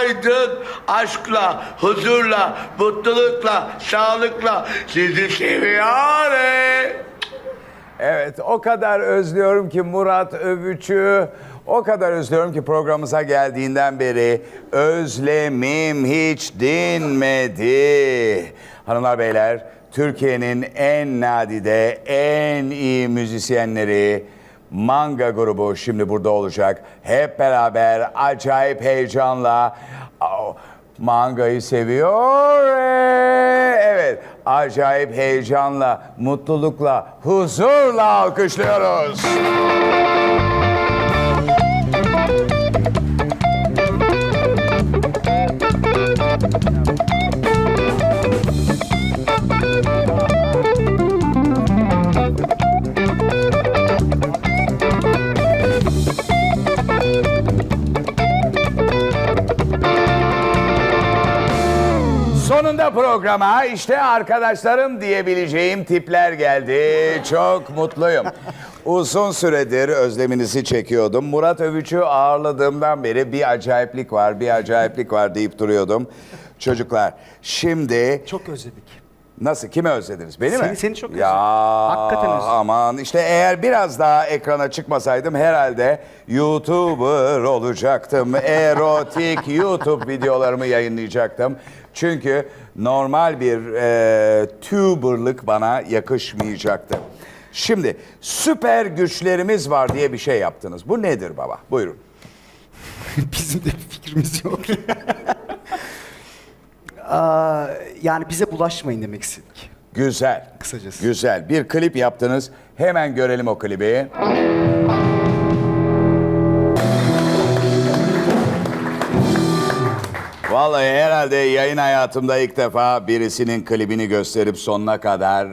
aydın, aşkla, huzurla, mutlulukla, sağlıkla sizi seviyorum. Evet o kadar özlüyorum ki Murat Övüç'ü. O kadar özlüyorum ki programımıza geldiğinden beri özlemim hiç dinmedi. Hanımlar beyler Türkiye'nin en nadide en iyi müzisyenleri Manga grubu şimdi burada olacak. Hep beraber acayip heyecanla Mangayı seviyor. Ee, Evet, acayip heyecanla, mutlulukla, huzurla alkışlıyoruz. Programa işte arkadaşlarım diyebileceğim tipler geldi. Çok mutluyum. Uzun süredir özleminizi çekiyordum. Murat Övüç'ü ağırladığımdan beri bir acayiplik var, bir acayiplik var deyip duruyordum. Çocuklar şimdi Çok özledik. nasıl kimi özlediniz? Beni mi? Seni- seni çok Ya özledim. Hakikaten özledim. aman işte eğer biraz daha ekrana çıkmasaydım herhalde YouTuber olacaktım. Erotik YouTube videolarımı yayınlayacaktım. Çünkü normal bir e, tuberlık bana yakışmayacaktı. Şimdi süper güçlerimiz var diye bir şey yaptınız. Bu nedir baba? Buyurun. Bizim de bir fikrimiz yok. Aa, yani bize bulaşmayın demek istedik. Güzel. Kısacası. Güzel. Bir klip yaptınız. Hemen görelim o klibi. Vallahi herhalde yayın hayatımda ilk defa birisinin klibini gösterip sonuna kadar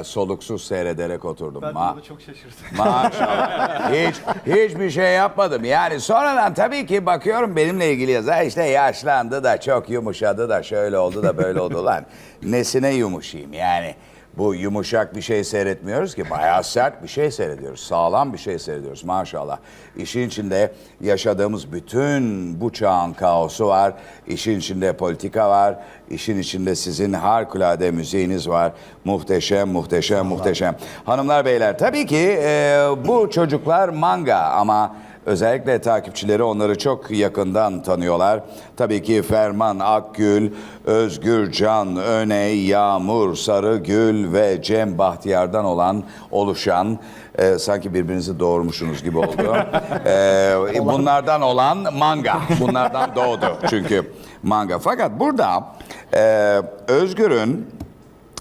e, soluksuz seyrederek oturdum. Ma- çok şaşırdım. Maşallah. Hiç hiçbir şey yapmadım. Yani sonradan tabii ki bakıyorum benimle ilgili yazar işte yaşlandı da çok yumuşadı da şöyle oldu da böyle oldu lan. Nesine yumuşayım yani. Bu yumuşak bir şey seyretmiyoruz ki. Bayağı sert bir şey seyrediyoruz. Sağlam bir şey seyrediyoruz maşallah. İşin içinde yaşadığımız bütün bu çağın kaosu var. İşin içinde politika var. İşin içinde sizin harikulade müziğiniz var. Muhteşem, muhteşem, muhteşem. Hanımlar, beyler tabii ki e, bu çocuklar manga ama özellikle takipçileri onları çok yakından tanıyorlar. Tabii ki Ferman Akgül, Özgür Can, Öney, Yağmur, Sarıgül ve Cem Bahtiyar'dan olan oluşan e, sanki birbirinizi doğurmuşsunuz gibi oldu. E, bunlardan olan manga. Bunlardan doğdu çünkü manga. Fakat burada e, Özgür'ün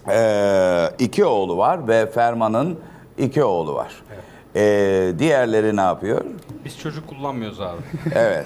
e, iki oğlu var ve Ferman'ın iki oğlu var. E, diğerleri ne yapıyor? Biz çocuk kullanmıyoruz abi. Evet.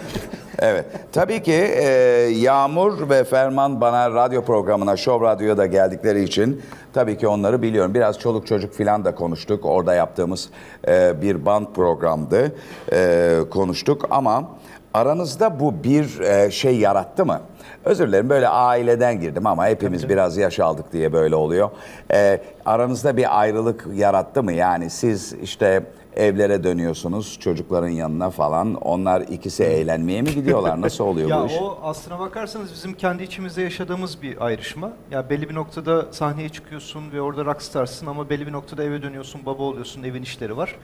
Evet. Tabii ki e, Yağmur ve Ferman bana radyo programına, Show Radyo'ya da geldikleri için tabii ki onları biliyorum. Biraz çoluk çocuk filan da konuştuk. Orada yaptığımız e, bir band programdı. E, konuştuk ama aranızda bu bir e, şey yarattı mı? Özür dilerim böyle aileden girdim ama hepimiz biraz yaş aldık diye böyle oluyor. E, aranızda bir ayrılık yarattı mı? Yani siz işte evlere dönüyorsunuz çocukların yanına falan. Onlar ikisi eğlenmeye mi gidiyorlar? Nasıl oluyor Ya bu iş? o aslına bakarsanız bizim kendi içimizde yaşadığımız bir ayrışma. Ya belli bir noktada sahneye çıkıyorsun ve orada rockstarsın ama belli bir noktada eve dönüyorsun, baba oluyorsun, evin işleri var.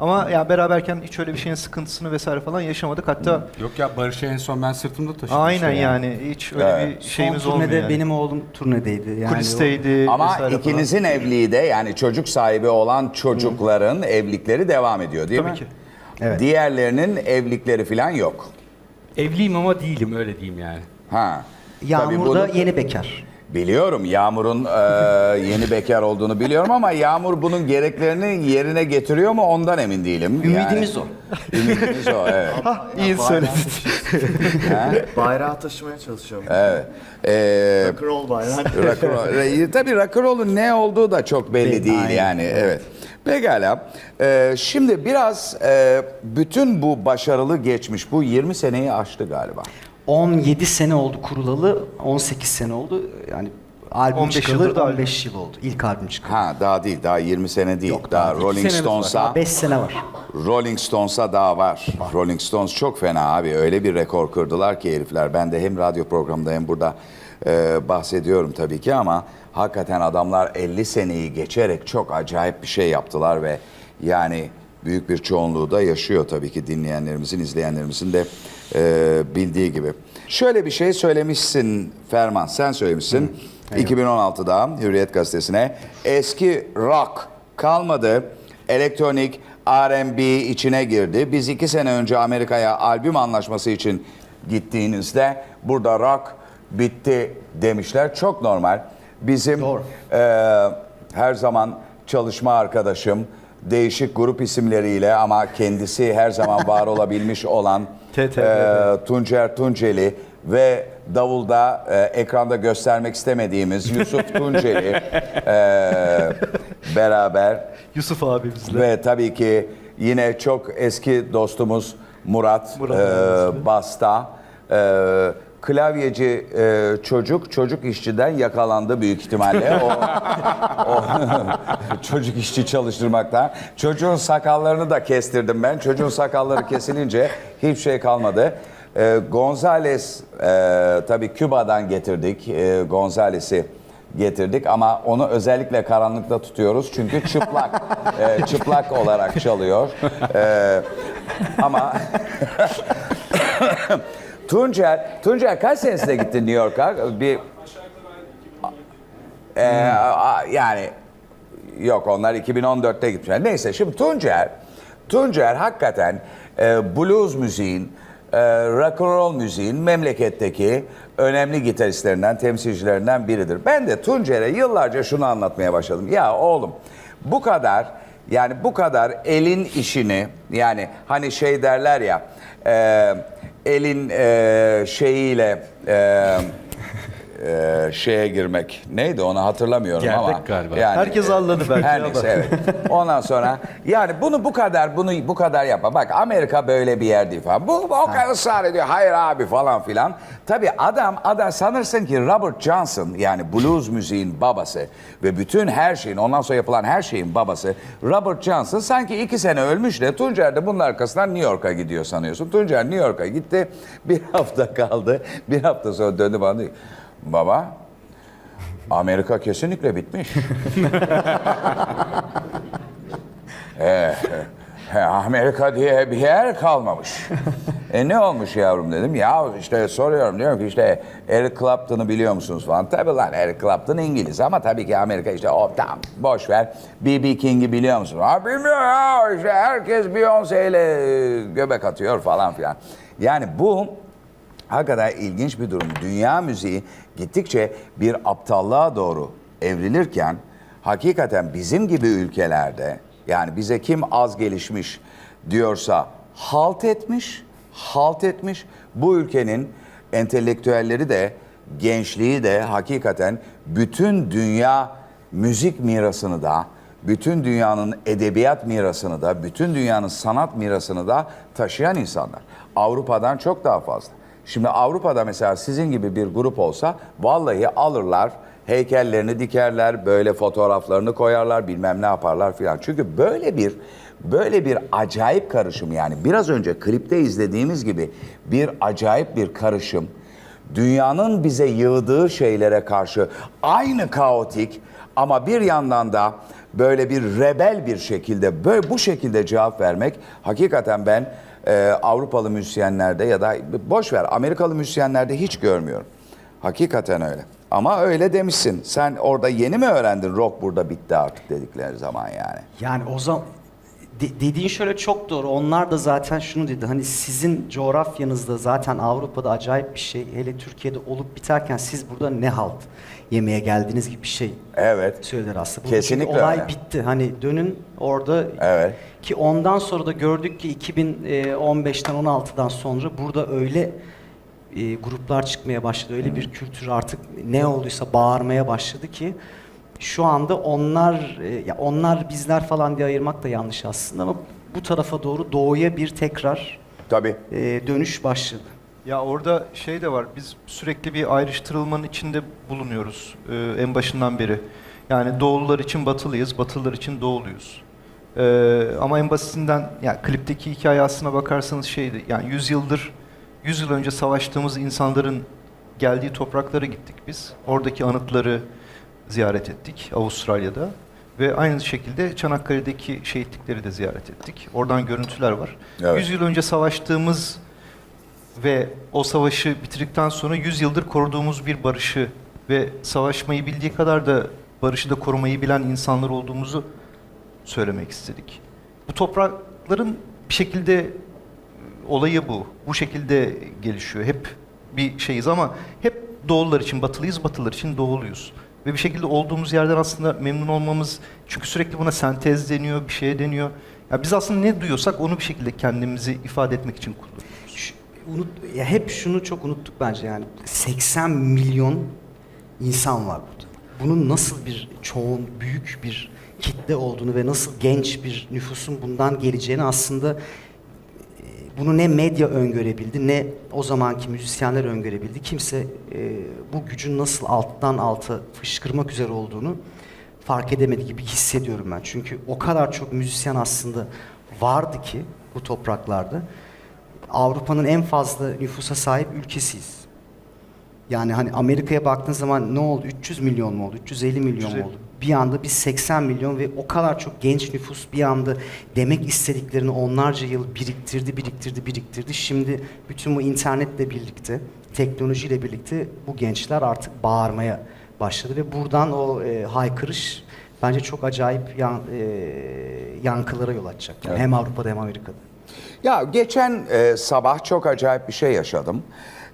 Ama ya beraberken hiç öyle bir şeyin sıkıntısını vesaire falan yaşamadık. Hatta Yok ya Barış'ı en son ben sırtımda taşıdım. aynen işte yani hiç öyle Evet. bir Son şeyimiz turnede olmuyor yani. benim oğlum turnedeydi. Yani Kulisteydi Ama vesaire falan. ikinizin evliliği de yani çocuk sahibi olan çocukların evlilikleri devam ediyor değil Tabii mi? ki. Evet. Diğerlerinin evlilikleri falan yok. Evliyim ama değilim öyle diyeyim yani. Ha. o- Yağmur Tabii da bunu- yeni bekar. Biliyorum Yağmur'un e, yeni bekar olduğunu biliyorum ama Yağmur bunun gereklerini yerine getiriyor mu ondan emin değilim. Ümidimiz o. Ümidimiz o evet. İyi söyledin. Bayrağı taşımaya çalışıyorum. evet. E, Rock'n'roll bayrağı. rock'n'roll- e, tabii rock'n'roll'un ne olduğu da çok belli değil aynen. yani. Evet. Pekala. E, şimdi biraz e, bütün bu başarılı geçmiş bu 20 seneyi aştı galiba. 17 sene oldu kurulalı, 18 sene oldu. Yani Albüm 15 çıkalı yıldır da 15 yıl oldu. İlk albüm çıkalı. Ha daha değil daha 20 sene değil. Yok, daha daha değil. Rolling senemiz. Stones'a Daha 5 sene var. Rolling Stones'a daha var. Rolling Stones çok fena abi. Öyle bir rekor kırdılar ki herifler. Ben de hem radyo programında hem burada e, bahsediyorum tabii ki ama hakikaten adamlar 50 seneyi geçerek çok acayip bir şey yaptılar ve yani büyük bir çoğunluğu da yaşıyor tabii ki dinleyenlerimizin, izleyenlerimizin de e, bildiği gibi. Şöyle bir şey söylemişsin Ferman, sen söylemişsin. 2016'da Hürriyet Gazetesi'ne eski rock kalmadı elektronik R&B içine girdi. Biz iki sene önce Amerika'ya albüm anlaşması için gittiğinizde burada rock bitti demişler. Çok normal. Bizim Doğru. eee, her zaman çalışma arkadaşım değişik grup isimleriyle ama kendisi her zaman var olabilmiş olan eee, Tuncer Tunceli ve davulda e, ekranda göstermek istemediğimiz Yusuf Tunceli e, beraber Yusuf abimizle. ve tabii ki yine çok eski dostumuz Murat, Murat e, abimizle. Basta. E, klavyeci e, çocuk, çocuk işçiden yakalandı büyük ihtimalle. O, o çocuk işçi çalıştırmaktan. Çocuğun sakallarını da kestirdim ben. Çocuğun sakalları kesilince hiçbir şey kalmadı. E, Gonzales e, tabii Küba'dan getirdik. E, Gonzales'i getirdik ama onu özellikle karanlıkta tutuyoruz çünkü çıplak e, çıplak olarak çalıyor. E, ama Tuncer, Tuncer kaç senesinde gittin New York'a? Bir e, a- yani yok onlar 2014'te gitmişler. Neyse şimdi Tuncer, Tuncer hakikaten e, blues müziğin, e, rock and roll müziğin memleketteki önemli gitaristlerinden, temsilcilerinden biridir. Ben de Tuncer'e yıllarca şunu anlatmaya başladım. Ya oğlum bu kadar yani bu kadar elin işini yani hani şey derler ya e, elin e, şeyiyle e, e, şeye girmek neydi onu hatırlamıyorum Gerdek ama galiba. Herkes anladı belki her ama. neyse evet. Ondan sonra yani bunu bu kadar bunu bu kadar yapma. Bak Amerika böyle bir yer değil falan. Bu o kadar ısrar ediyor. Hayır abi falan filan. Tabii adam adam sanırsın ki Robert Johnson yani blues müziğin babası ve bütün her şeyin ondan sonra yapılan her şeyin babası Robert Johnson sanki iki sene ölmüş de Tuncer de bunun arkasından New York'a gidiyor sanıyorsun. Tuncer New York'a gitti. Bir hafta kaldı. Bir hafta sonra döndü bana diyor. Baba Amerika kesinlikle bitmiş. Ee, Amerika diye bir yer kalmamış. e ne olmuş yavrum dedim. Ya işte soruyorum diyorum ki işte Eric Clapton'ı biliyor musunuz falan. Tabii lan Eric Clapton İngiliz ama tabii ki Amerika işte o tamam boş ver. B.B. King'i biliyor musun? Ha bilmiyor ya işte herkes Beyoncé ile göbek atıyor falan filan. Yani bu Hakikaten ilginç bir durum. Dünya müziği gittikçe bir aptallığa doğru evrilirken hakikaten bizim gibi ülkelerde yani bize kim az gelişmiş diyorsa halt etmiş, halt etmiş. Bu ülkenin entelektüelleri de gençliği de hakikaten bütün dünya müzik mirasını da bütün dünyanın edebiyat mirasını da, bütün dünyanın sanat mirasını da taşıyan insanlar. Avrupa'dan çok daha fazla. Şimdi Avrupa'da mesela sizin gibi bir grup olsa vallahi alırlar, heykellerini dikerler, böyle fotoğraflarını koyarlar, bilmem ne yaparlar filan. Çünkü böyle bir böyle bir acayip karışım yani biraz önce klipte izlediğimiz gibi bir acayip bir karışım dünyanın bize yığdığı şeylere karşı aynı kaotik ama bir yandan da böyle bir rebel bir şekilde böyle bu şekilde cevap vermek hakikaten ben e, Avrupalı müzisyenlerde ya da boş ver Amerikalı müzisyenlerde hiç görmüyorum. Hakikaten öyle. Ama öyle demişsin. Sen orada yeni mi öğrendin rock burada bitti artık dedikleri zaman yani? Yani o zaman de- dediğin şöyle çok doğru. Onlar da zaten şunu dedi. Hani sizin coğrafyanızda zaten Avrupa'da acayip bir şey. Hele Türkiye'de olup biterken siz burada ne halt yemeye geldiniz gibi bir şey Evet. söylediler aslında. Çünkü Kesinlikle olay öyle. bitti. Hani dönün orada Evet. ki ondan sonra da gördük ki 2015'ten 16'dan sonra burada öyle e, gruplar çıkmaya başladı. Öyle bir kültür artık ne olduysa bağırmaya başladı ki şu anda onlar e, ya onlar bizler falan diye ayırmak da yanlış aslında ama bu tarafa doğru doğuya bir tekrar Tabii. e, dönüş başladı. Ya orada şey de var. Biz sürekli bir ayrıştırılmanın içinde bulunuyoruz e, en başından beri. Yani doğulular için batılıyız, batılılar için doğuluyuz. E, ama en basitinden yani klipteki hikaye aslına bakarsanız şeydi. Yani 100 yıldır 100 yıl önce savaştığımız insanların geldiği topraklara gittik biz. Oradaki anıtları ziyaret ettik Avustralya'da. Ve aynı şekilde Çanakkale'deki şehitlikleri de ziyaret ettik. Oradan görüntüler var. Evet. 100 yıl önce savaştığımız ve o savaşı bitirdikten sonra 100 yıldır koruduğumuz bir barışı ve savaşmayı bildiği kadar da barışı da korumayı bilen insanlar olduğumuzu söylemek istedik. Bu toprakların bir şekilde olayı bu. Bu şekilde gelişiyor. Hep bir şeyiz ama hep doğullar için batılıyız, batılılar için doğuluyuz. Ve bir şekilde olduğumuz yerden aslında memnun olmamız, çünkü sürekli buna sentez deniyor, bir şeye deniyor. Ya biz aslında ne duyuyorsak onu bir şekilde kendimizi ifade etmek için kullanıyoruz. Unut, ya hep şunu çok unuttuk bence yani 80 milyon insan var burada. Bunun nasıl bir çoğun büyük bir kitle olduğunu ve nasıl genç bir nüfusun bundan geleceğini aslında bunu ne medya öngörebildi ne o zamanki müzisyenler öngörebildi. Kimse e, bu gücün nasıl alttan alta fışkırmak üzere olduğunu fark edemedi gibi hissediyorum ben. Çünkü o kadar çok müzisyen aslında vardı ki bu topraklarda. Avrupa'nın en fazla nüfusa sahip ülkesiyiz. Yani hani Amerika'ya baktığın zaman ne oldu? 300 milyon mu oldu? 350 milyon mu 350. oldu? Bir anda biz 80 milyon ve o kadar çok genç nüfus bir anda demek istediklerini onlarca yıl biriktirdi, biriktirdi, biriktirdi. Şimdi bütün bu internetle birlikte, teknolojiyle birlikte bu gençler artık bağırmaya başladı ve buradan o e, haykırış bence çok acayip yan, e, yankılara yol açacak. Yani Hem Avrupa'da hem Amerika'da. Ya geçen e, sabah çok acayip bir şey yaşadım.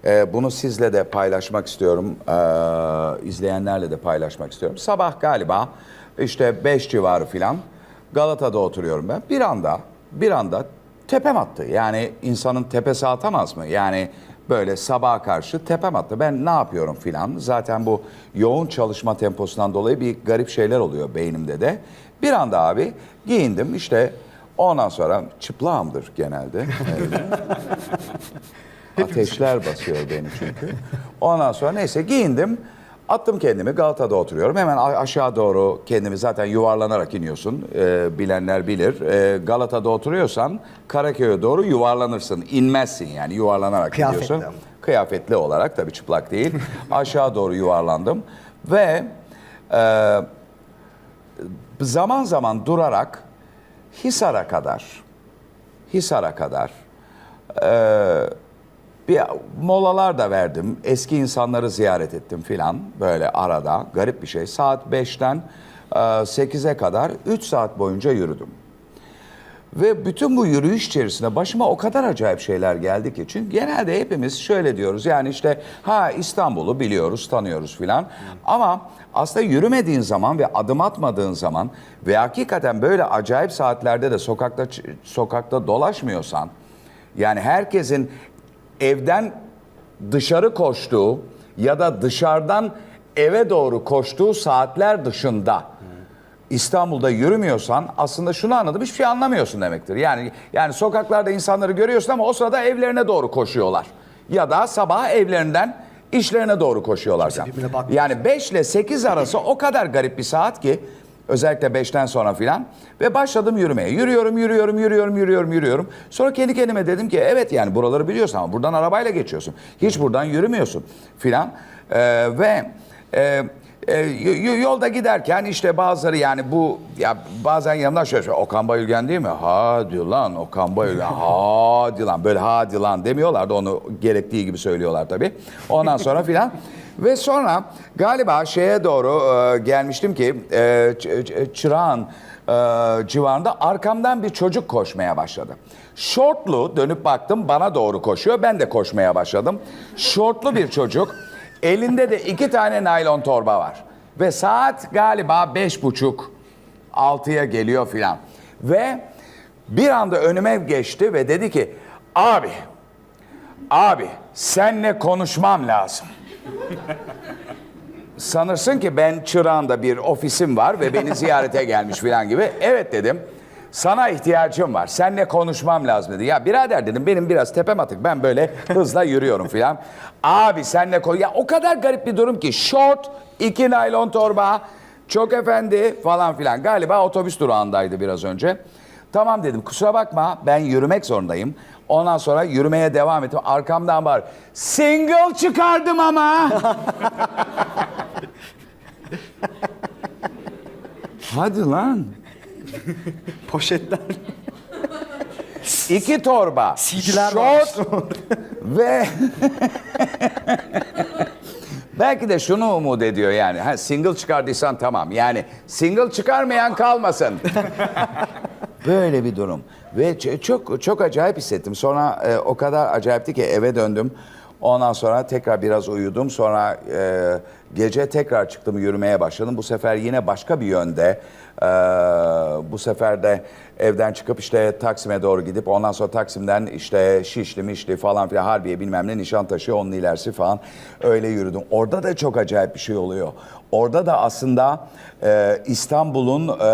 E, bunu sizle de paylaşmak istiyorum. E, izleyenlerle de paylaşmak istiyorum. Sabah galiba işte 5 civarı filan Galata'da oturuyorum ben. Bir anda bir anda tepem attı. Yani insanın tepesi atamaz mı? Yani böyle sabaha karşı tepem attı. Ben ne yapıyorum filan. Zaten bu yoğun çalışma temposundan dolayı bir garip şeyler oluyor beynimde de. Bir anda abi giyindim işte Ondan sonra çıplağımdır genelde. Ateşler basıyor beni çünkü. Ondan sonra neyse giyindim. Attım kendimi Galata'da oturuyorum. Hemen aşağı doğru kendimi zaten yuvarlanarak iniyorsun. Ee, bilenler bilir. Ee, Galata'da oturuyorsan Karaköy'e doğru yuvarlanırsın. İnmezsin yani yuvarlanarak Kıyafetli gidiyorsun. ama. Kıyafetli olarak tabii çıplak değil. aşağı doğru yuvarlandım. Ve e, zaman zaman durarak Hisar'a kadar Hisar'a kadar eee, bir molalar da verdim. Eski insanları ziyaret ettim filan böyle arada. Garip bir şey. Saat 5'ten eee, 8'e kadar 3 saat boyunca yürüdüm. Ve bütün bu yürüyüş içerisinde başıma o kadar acayip şeyler geldi ki. Çünkü genelde hepimiz şöyle diyoruz. Yani işte ha İstanbul'u biliyoruz, tanıyoruz filan. Ama aslında yürümediğin zaman ve adım atmadığın zaman ve hakikaten böyle acayip saatlerde de sokakta sokakta dolaşmıyorsan yani herkesin evden dışarı koştuğu ya da dışarıdan eve doğru koştuğu saatler dışında İstanbul'da yürümüyorsan aslında şunu anladım hiçbir şey anlamıyorsun demektir. Yani yani sokaklarda insanları görüyorsun ama o sırada evlerine doğru koşuyorlar. Ya da sabah evlerinden işlerine doğru koşuyorlar. Kimse birbirine bakmıyor. Yani 5 ile 8 arası o kadar garip bir saat ki özellikle 5'ten sonra filan ve başladım yürümeye. Yürüyorum, yürüyorum, yürüyorum, yürüyorum, yürüyorum. Sonra kendi kendime dedim ki evet yani buraları biliyorsun ama buradan arabayla geçiyorsun. Hiç buradan yürümüyorsun filan. Ee, ve e, e, yolda giderken işte bazıları yani bu ya bazen yanımdan şöyle, şöyle Okan Bayülgen değil mi? Hadi lan Okan Bayülgen hadi lan böyle hadi lan demiyorlar da onu gerektiği gibi söylüyorlar tabii. Ondan sonra filan ve sonra galiba şeye doğru e, gelmiştim ki e, Çırağan e, civarında arkamdan bir çocuk koşmaya başladı. Şortlu dönüp baktım bana doğru koşuyor. Ben de koşmaya başladım. Şortlu bir çocuk. Elinde de iki tane naylon torba var. Ve saat galiba beş buçuk, altıya geliyor filan. Ve bir anda önüme geçti ve dedi ki, abi, abi senle konuşmam lazım. Sanırsın ki ben Çırağan'da bir ofisim var ve beni ziyarete gelmiş filan gibi. Evet dedim. Sana ihtiyacım var. Seninle konuşmam lazım dedi. Ya birader dedim benim biraz tepem atık. Ben böyle hızla yürüyorum filan. Abi seninle konuş. Ya o kadar garip bir durum ki. Short, iki naylon torba, çok efendi falan filan. Galiba otobüs durağındaydı biraz önce. Tamam dedim kusura bakma ben yürümek zorundayım. Ondan sonra yürümeye devam ettim. Arkamdan var. Single çıkardım ama. Hadi lan. Poşetler. İki torba. CD'ler şort ve belki de şunu umut ediyor yani. Ha, single çıkardıysan tamam. Yani single çıkarmayan kalmasın. Böyle bir durum. Ve çok çok acayip hissettim. Sonra e, o kadar acayipti ki eve döndüm. Ondan sonra tekrar biraz uyudum. Sonra e, gece tekrar çıktım yürümeye başladım. Bu sefer yine başka bir yönde. E, bu sefer de evden çıkıp işte Taksim'e doğru gidip ondan sonra Taksim'den işte Şişli, Mişli falan filan Harbiye bilmem ne Nişantaşı onun ilerisi falan öyle yürüdüm. Orada da çok acayip bir şey oluyor. Orada da aslında e, İstanbul'un e,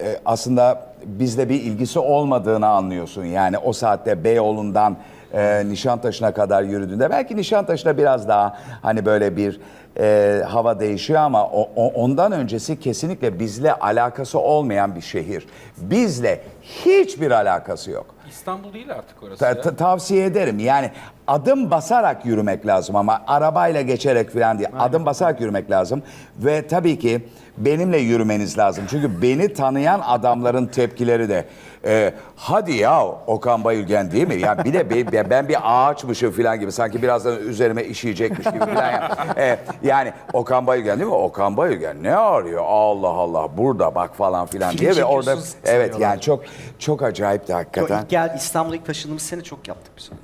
e, aslında bizle bir ilgisi olmadığını anlıyorsun. Yani o saatte Beyoğlu'ndan e, Nişantaşı'na kadar yürüdüğünde belki Nişantaşı'na biraz daha hani böyle bir e, hava değişiyor ama o- o- ondan öncesi kesinlikle bizle alakası olmayan bir şehir. Bizle hiçbir alakası yok. İstanbul değil artık orası Ta- ya. ta- tavsiye ederim. Yani adım basarak yürümek lazım ama arabayla geçerek falan değil. Adım basarak yürümek lazım ve tabii ki benimle yürümeniz lazım. Çünkü beni tanıyan adamların tepkileri de e, hadi ya Okan Bayülgen değil mi? Ya bir de be- ben bir ağaçmışım falan gibi sanki birazdan üzerime işeyecekmiş gibi falan. ya. E, yani Okan Bayülgen değil mi? Okan Bayülgen ne arıyor? Allah Allah burada bak falan filan Film diye ve orada evet sanıyorlar. yani çok çok acayipti hakikaten. ilk gel İstanbul'a ilk taşındığımız sene çok yaptık biz onu.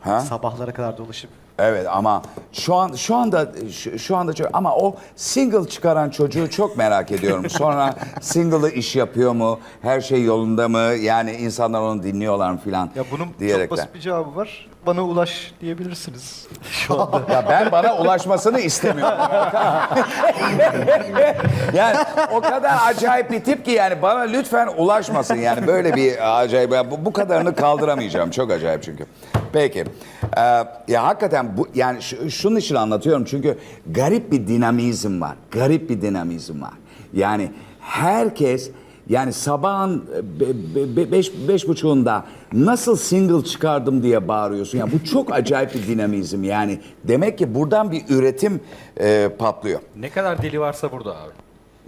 Ha? Sabahlara kadar dolaşıp. Evet ama şu an şu anda şu, şu anda çok ama o single çıkaran çocuğu çok merak ediyorum. Sonra single'ı iş yapıyor mu? Her şey yolunda mı? Yani insanlar onu dinliyorlar mı filan Ya bunun çok basit bir cevabı var. Bana ulaş diyebilirsiniz. Şu anda. Ya ben bana ulaşmasını istemiyorum. yani o kadar acayip bir tip ki yani bana lütfen ulaşmasın. Yani böyle bir acayip bu, bu kadarını kaldıramayacağım. Çok acayip çünkü. Peki. Ee, ya hakikaten bu yani şu, şunun için anlatıyorum. Çünkü garip bir dinamizm var. Garip bir dinamizm var. Yani herkes yani sabahın be- be- be- beş, beş buçuğunda nasıl single çıkardım diye bağırıyorsun. Yani bu çok acayip bir dinamizm yani. Demek ki buradan bir üretim e, patlıyor. Ne kadar deli varsa burada abi.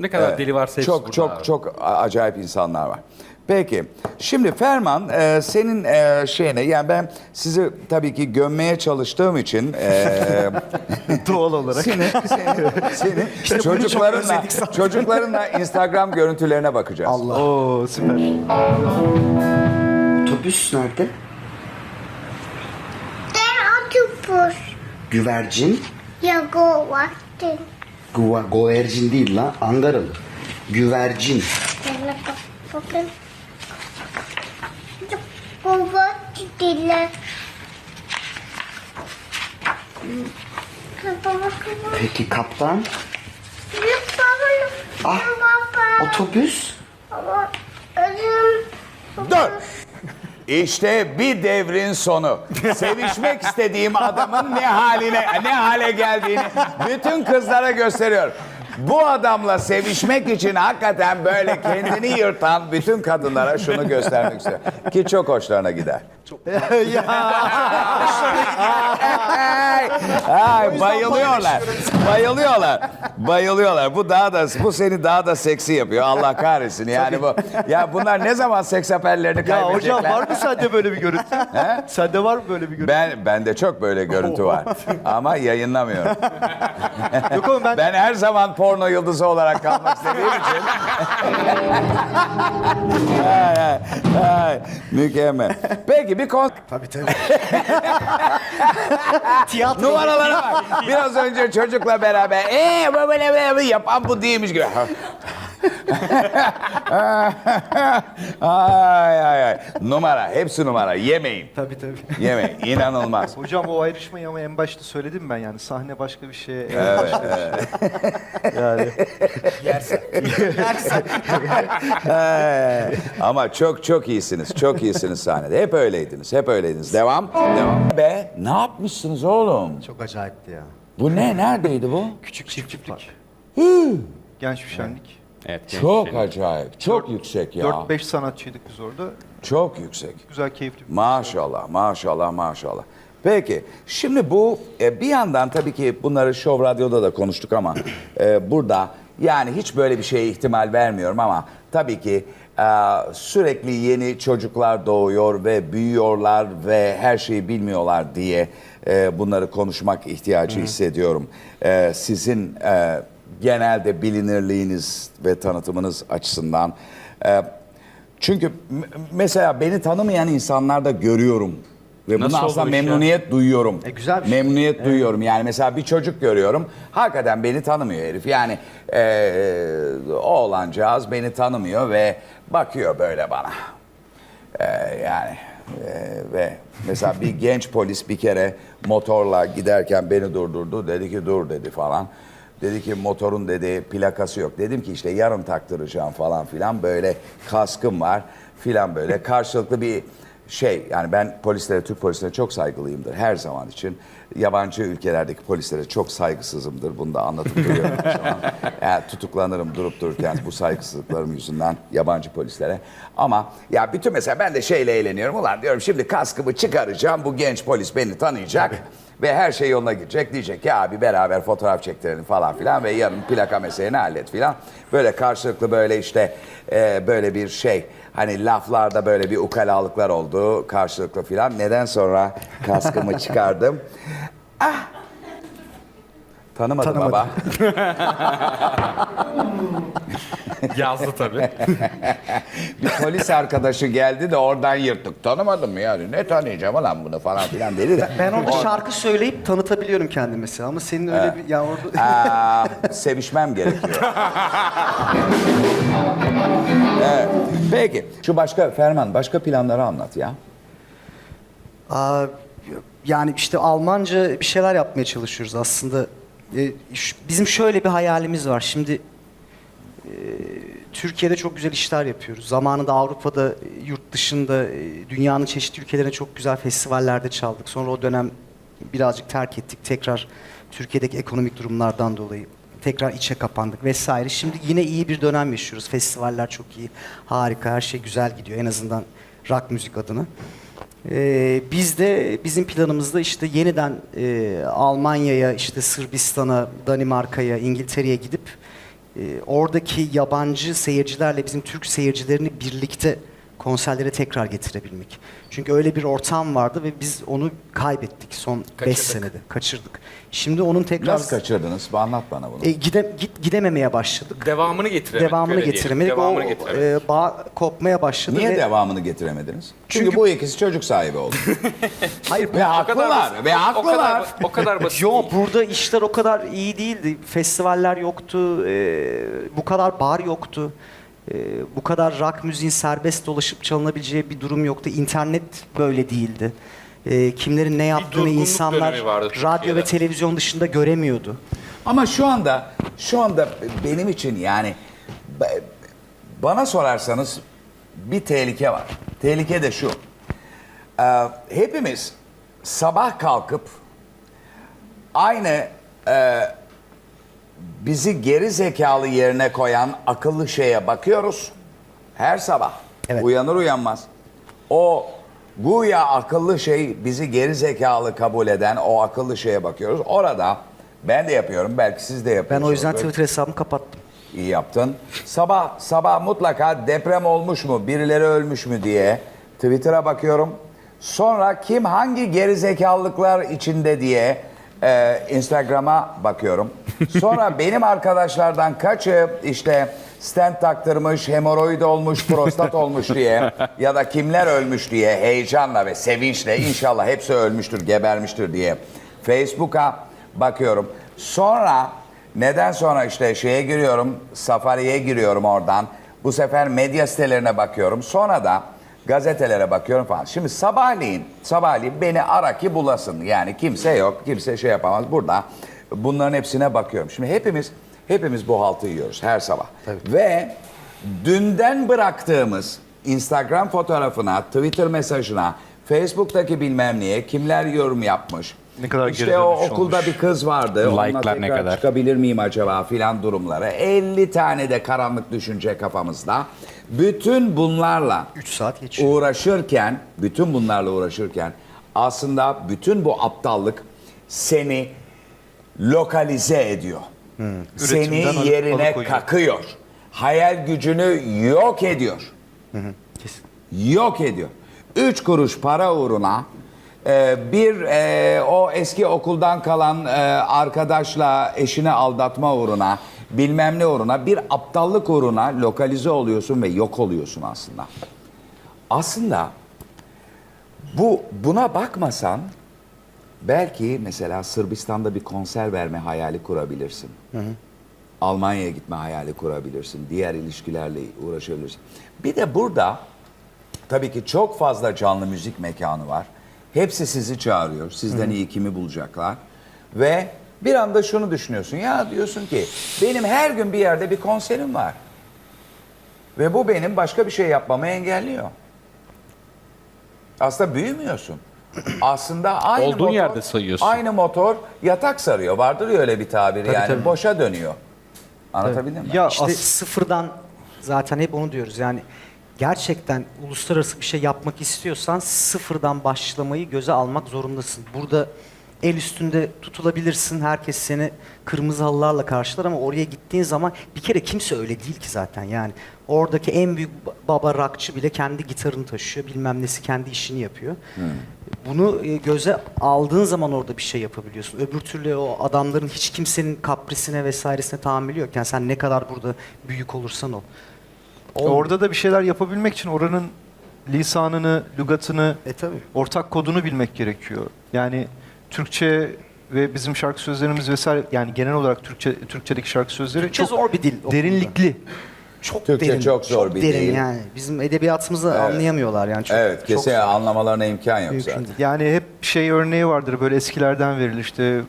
Ne kadar deli varsa hepsi Çok burada çok abi. çok a- acayip insanlar var. Peki şimdi Ferman e, senin e, şeyine yani ben sizi tabii ki gömmeye çalıştığım için e, Doğal olarak. seni, seni, seni çocuklarınla, çocuklarınla Instagram görüntülerine bakacağız. Allah. Oo süper. Otobüs nerede? Ben otobüs Güvercin. yagovattım. Guva, govercin değil lan. Angaralı. Güvercin. Bakın. Govattiler. Baba baba. Peki kaptan. Ah. Baba. Otobüs. Baba. İşte bir devrin sonu. Sevişmek istediğim adamın ne haline, ne hale geldiğini bütün kızlara gösteriyor. Bu adamla sevişmek için hakikaten böyle kendini yırtan bütün kadınlara şunu göstermek istiyorum. Ki çok hoşlarına gider. Ay, ay, bayılıyorlar. Bayılıyorlar. Bayılıyorlar. Bu daha da bu seni daha da seksi yapıyor. Allah kahretsin. Yani bu ya bunlar ne zaman seks apellerini Ya kaybedecekler? hocam var mı sende böyle bir görüntü? Sende var mı böyle bir görüntü? Ben bende çok böyle görüntü var. Ama yayınlamıyorum. Yok ama ben, Ben her zaman porno yıldızı olarak kalmak istediğim için. ay, ay, ay, mükemmel. Peki bir kon... Tabii tabii. Tiyatro. Numaralara bak. Biraz önce çocukla beraber ee böyle böyle yapan bu değilmiş gibi. ay ay ay. Numara, hepsi numara. Yemeyin. Tabii tabii. Yemeyin. İnanılmaz. Hocam o ayrışmayı ama en başta söyledim ben yani sahne başka bir şey. ev başka bir şey. yani Ee, Ama çok çok iyisiniz. Çok iyisiniz sahnede. Hep öyleydiniz. Hep öyleydiniz. Devam. Devam. Be ne yapmışsınız oğlum? Çok acayipti ya. Bu ne? Neredeydi bu? küçük çiftlik. Genç bir şenlik. Evet. Çok gençlerin. acayip. Çok yüksek ya. 4-5 sanatçıydık biz orada. Çok yüksek. Güzel, keyifli bir Maşallah, maşallah, maşallah. Peki, şimdi bu e, bir yandan tabii ki bunları Show Radyo'da da konuştuk ama e, burada yani hiç böyle bir şeye ihtimal vermiyorum ama tabii ki e, sürekli yeni çocuklar doğuyor ve büyüyorlar ve her şeyi bilmiyorlar diye e, bunları konuşmak ihtiyacı hissediyorum. E, sizin e, genelde bilinirliğiniz ve tanıtımınız açısından. E, çünkü m- mesela beni tanımayan insanlarda görüyorum. Ve bunu Nasıl aslında oldu iş ya? memnuniyet duyuyorum. E, güzel bir şey. Memnuniyet duyuyorum. Yani mesela bir çocuk görüyorum. Hakikaten beni tanımıyor herif. Yani eee oğlancağız beni tanımıyor ve bakıyor böyle bana. Eee, yani eee, ve mesela bir genç polis bir kere motorla giderken beni durdurdu. Dedi ki dur dedi falan. Dedi ki motorun dedi plakası yok. Dedim ki işte yarın taktıracağım falan filan. Böyle kaskım var filan böyle. Karşılıklı bir şey yani ben polislere, Türk polislere çok saygılıyımdır her zaman için. Yabancı ülkelerdeki polislere çok saygısızımdır. Bunu da anlatıp duruyorum. Yani tutuklanırım durup dururken bu saygısızlıklarım yüzünden yabancı polislere. Ama ya bütün mesela ben de şeyle eğleniyorum. Ulan diyorum şimdi kaskımı çıkaracağım. Bu genç polis beni tanıyacak. Ve her şey yoluna girecek. Diyecek ki abi beraber fotoğraf çektirelim falan filan. Ve yarın plaka meseleni hallet filan. Böyle karşılıklı böyle işte e, böyle bir şey. Hani laflarda böyle bir ukalalıklar oldu karşılıklı filan. Neden sonra kaskımı çıkardım? Ah! Tanımadım baba. Yazdı tabii. Bir polis arkadaşı geldi de oradan yırttık. Tanımadım mı yani? Ne tanıyacağım lan bunu falan filan dedi de. Ben orada şarkı söyleyip tanıtabiliyorum kendimi mesela ama senin öyle bir ya orada Aa, sevişmem gerekiyor. evet. Peki. Şu başka Ferman başka planları anlat ya. Aa, yani işte Almanca bir şeyler yapmaya çalışıyoruz aslında. Ş- bizim şöyle bir hayalimiz var. Şimdi e, Türkiye'de çok güzel işler yapıyoruz. Zamanında Avrupa'da, e, yurt dışında, e, dünyanın çeşitli ülkelerine çok güzel festivallerde çaldık. Sonra o dönem birazcık terk ettik. Tekrar Türkiye'deki ekonomik durumlardan dolayı tekrar içe kapandık vesaire. Şimdi yine iyi bir dönem yaşıyoruz. Festivaller çok iyi, harika, her şey güzel gidiyor. En azından rock müzik adına. Ee, biz de bizim planımızda işte yeniden e, Almanya'ya, işte Sırbistan'a, Danimarka'ya, İngiltere'ye gidip e, oradaki yabancı seyircilerle bizim Türk seyircilerini birlikte konserlere tekrar getirebilmek. Çünkü öyle bir ortam vardı ve biz onu kaybettik son 5 Kaçırdık. senede. Kaçırdık. Şimdi onun tekrar Nasıl kaçırdınız? Bir anlat bana bunu. e, gide, git, gidememeye başladık. Devamını getiremedik. Devamını getiremedik. Devamını o getiremedik. e, bağ kopmaya başladı. Niye ve- devamını getiremediniz? Çünkü, Çünkü- bu ikisi çocuk sahibi oldu. Hayır, ve O kadar haklılar. Ve O haklılar. kadar, o kadar basit Yo burada işler o kadar iyi değildi. Festivaller yoktu. e, bu kadar bar yoktu. E, bu kadar rock müziğin serbest dolaşıp çalınabileceği bir durum yoktu. İnternet böyle değildi. E, kimlerin ne yaptığını durgunluk insanlar dönemi vardı radyo ve televizyon dışında göremiyordu. Ama şu anda şu anda benim için yani bana sorarsanız bir tehlike var. Tehlike de şu. Ee, hepimiz sabah kalkıp aynı e, bizi geri zekalı yerine koyan akıllı şeye bakıyoruz. Her sabah. Evet. Uyanır uyanmaz. O güya akıllı şey bizi geri zekalı kabul eden o akıllı şeye bakıyoruz. Orada ben de yapıyorum. Belki siz de Ben yapıyorsunuz. o yüzden Twitter hesabımı kapattım. İyi yaptın. Sabah sabah mutlaka deprem olmuş mu, birileri ölmüş mü diye Twitter'a bakıyorum. Sonra kim hangi gerizekalılıklar içinde diye e, Instagram'a bakıyorum. Sonra benim arkadaşlardan kaçı işte stent taktırmış, hemoroid olmuş, prostat olmuş diye ya da kimler ölmüş diye heyecanla ve sevinçle inşallah hepsi ölmüştür, gebermiştir diye Facebook'a bakıyorum. Sonra Neden sonra işte şeye giriyorum, Safari'ye giriyorum oradan. Bu sefer medya sitelerine bakıyorum. Sonra da gazetelere bakıyorum falan. Şimdi sabahleyin, sabahleyin beni ara ki bulasın. Yani kimse yok, kimse şey yapamaz. Burada bunların hepsine bakıyorum. Şimdi hepimiz hepimiz bu haltı yiyoruz her sabah. Ve dünden bıraktığımız Instagram fotoğrafına, Twitter mesajına, Facebook'taki bilmem neye kimler yorum yapmış. Ne kadar işte o okulda olmuş. bir kız vardı. Like'lar ne kadar? çıkabilir miyim acaba filan durumları. 50 tane de karanlık düşünce kafamızda. Bütün bunlarla 3 saat geçiyor. uğraşırken, bütün bunlarla uğraşırken aslında bütün bu aptallık seni lokalize ediyor. Seni Üretimden alıp yerine alıkoyuyor. kakıyor. Hayal gücünü yok ediyor. Kesin. Yok ediyor. Üç kuruş para uğruna e, bir e, o eski okuldan kalan e, arkadaşla eşini aldatma uğruna bilmem ne uğruna bir aptallık uğruna lokalize oluyorsun ve yok oluyorsun aslında. Aslında bu buna bakmasan belki mesela Sırbistan'da bir konser verme hayali kurabilirsin. Almanya'ya gitme hayali kurabilirsin. Diğer ilişkilerle uğraşabilirsin. Bir de burada tabii ki çok fazla canlı müzik mekanı var. Hepsi sizi çağırıyor. Sizden iyi kimi bulacaklar. Ve bir anda şunu düşünüyorsun. Ya diyorsun ki benim her gün bir yerde bir konserim var. Ve bu benim başka bir şey yapmamı engelliyor. Aslında büyümüyorsun. Aslında aynı Olduğun motor, yerde sayıyorsun. Aynı motor yatak sarıyor. Vardır ya öyle bir tabir yani. tabii. Boşa dönüyor. Anlatabildim mi? Ya İşte as- sıfırdan zaten hep onu diyoruz. Yani gerçekten uluslararası bir şey yapmak istiyorsan sıfırdan başlamayı göze almak zorundasın. Burada el üstünde tutulabilirsin. Herkes seni kırmızı halılarla karşılar ama oraya gittiğin zaman bir kere kimse öyle değil ki zaten. Yani oradaki en büyük ba- baba rakçı bile kendi gitarını taşıyor. Bilmem nesi kendi işini yapıyor. Bunu e, göze aldığın zaman orada bir şey yapabiliyorsun. Öbür türlü o adamların hiç kimsenin kaprisine vesairesine tahammülü yok. Yani sen ne kadar burada büyük olursan ol. Olmuyor. Orada da bir şeyler yapabilmek için oranın lisanını, lügatını, E tabii. ortak kodunu bilmek gerekiyor. Yani Türkçe ve bizim şarkı sözlerimiz vesaire yani genel olarak Türkçe Türkçedeki şarkı sözleri Türkçe çok zor bir dil. derinlikli. Çok Türkçe derin. çok zor bir derin dil. yani. Bizim edebiyatımızı Evet. anlayamıyorlar yani. Çok, evet çok kesin anlamalarına imkan yok Mümkün zaten. değil. Yani hep şey örneği vardır böyle eskilerden verilir işte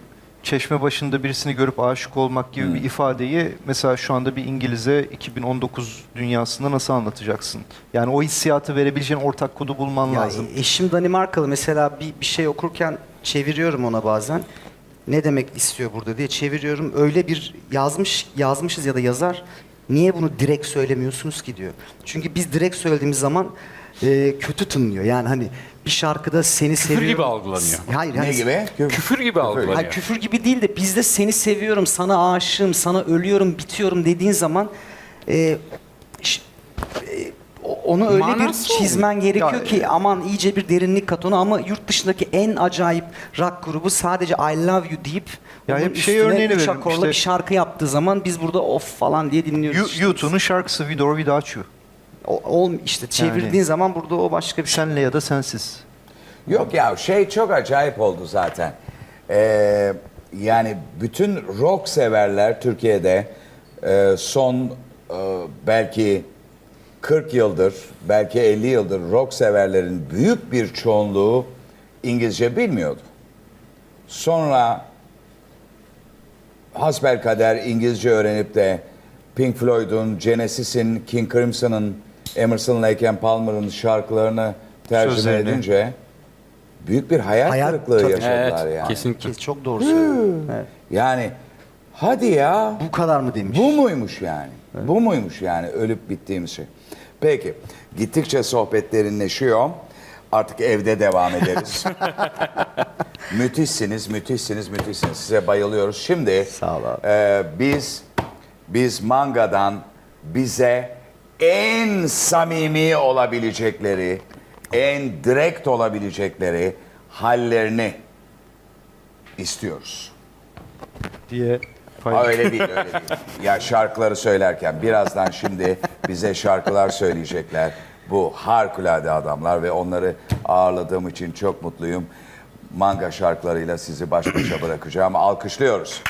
çeşme başında birisini görüp aşık olmak gibi bir ifadeyi mesela şu anda bir İngiliz'e 2019 dünyasında nasıl anlatacaksın? Yani o hissiyatı verebileceğin ortak kodu bulman Ya lazım. eşim Danimarkalı mesela bir, bir şey okurken çeviriyorum ona bazen. Ne demek istiyor burada diye çeviriyorum. Öyle bir yazmış yazmışız ya da yazar. Niye bunu direkt söylemiyorsunuz ki diyor. Çünkü biz direkt söylediğimiz zaman e, kötü tınlıyor. Yani hani bir şarkıda seni seviyorum. gibi algılanıyor. Hayır, Ne yani- gibi? Küfür gibi algılanıyor. Hayır, küfür gibi değil de bizde seni seviyorum, sana aşığım, sana ölüyorum, bitiyorum dediğin zaman e, ş- e, onu öyle bir Manası çizmen gerekiyor Ya, ki aman iyice bir derinlik kat ona ama yurt dışındaki en acayip rock grubu sadece I love you deyip Ya onun hep şey örneğini üç akorla işte- bir şarkı yaptığı zaman biz burada of falan diye dinliyoruz. You- işte. YouTube'un şarkısı With or Without You. O, ol, işte çevirdiğin zaman burada o başka bir şey. Senle ya da sensiz. Yok ya şey çok acayip oldu zaten. Ee, yani bütün rock severler Türkiye'de e, son e, belki 40 yıldır, belki 50 yıldır rock severlerin büyük bir çoğunluğu İngilizce bilmiyordu. Sonra hasbelkader İngilizce öğrenip de Pink Floyd'un, Genesis'in, King Crimson'ın, Emerson, Lake and Palmer'ın şarkılarını tercüme Sözlerini. edince büyük bir hayal, Hayal- kırıklığı tabii. yaşadılar Evet, yani. kesinlikle. Kes- Çok doğru söylüyorsun. Evet. Yani hadi ya Bu kadar mı demiş? bu muymuş yani? Bu muymuş yani ölüp bittiğimiz şey? Peki gittikçe sohbet derinleşiyor. Artık evde devam ederiz. müthişsiniz, müthişsiniz, müthişsiniz. Size bayılıyoruz. Şimdi Sağ ol abi. e, biz biz mangadan bize en samimi olabilecekleri, en direkt olabilecekleri hallerini istiyoruz. diye Ha, öyle değil, öyle değil. Ya şarkıları söylerken birazdan şimdi bize şarkılar söyleyecekler. Bu harikulade adamlar ve onları ağırladığım için çok mutluyum. Manga şarkılarıyla sizi baş başa bırakacağım. Alkışlıyoruz.